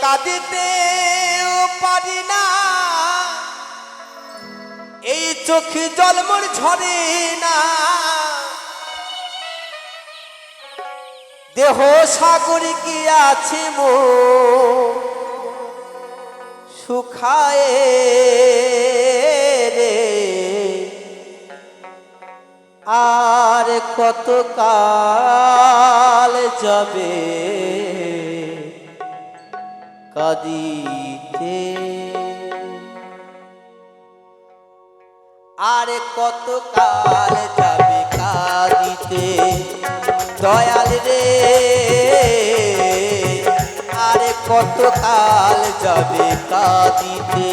কাঁদিতে পারি না। এই চোখে জলমর ঝরে না। দেহ সাগরে কি আছে মো। সুখায় রে। আর কত কাল যাবে? কাদিতে আর কত কাল যাবে কাদিতে? দয়াল রে। আর কত কাল যাবে কাদিতে?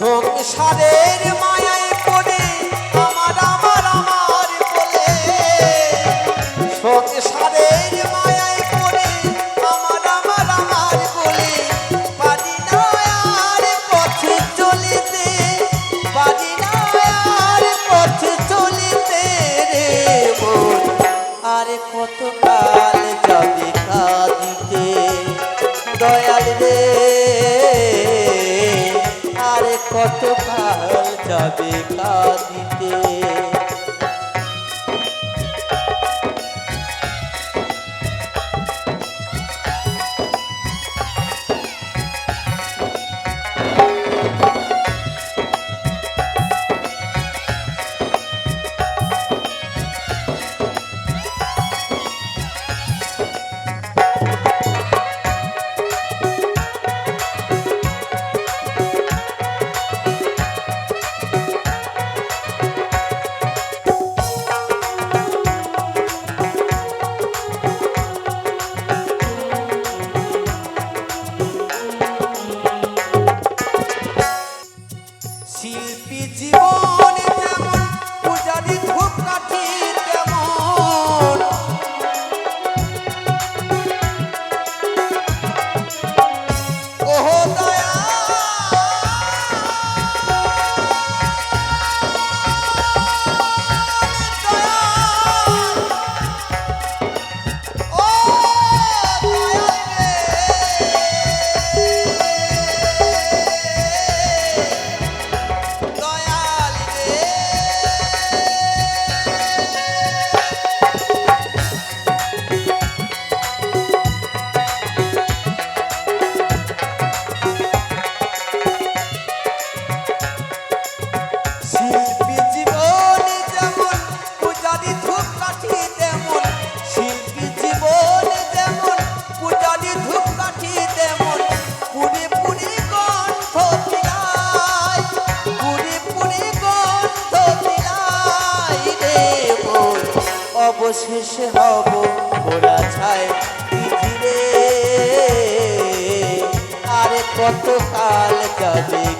সংসারের মায়ায় পড়ে আমার আমার আমার বলে। সংসারের মায়ায় পড়ে আমার আমার আমার বলে। পারি না পথে চলিতে, পারি না পথে চলিতে রে মন। আর কত কাল যাবে কাঁদিতে? দয়াল রে। আর কত কাল যাবে কাঁদিতে? অবশেষে হব ওরা ছায় পৃথিবীরে কত কাল যাবে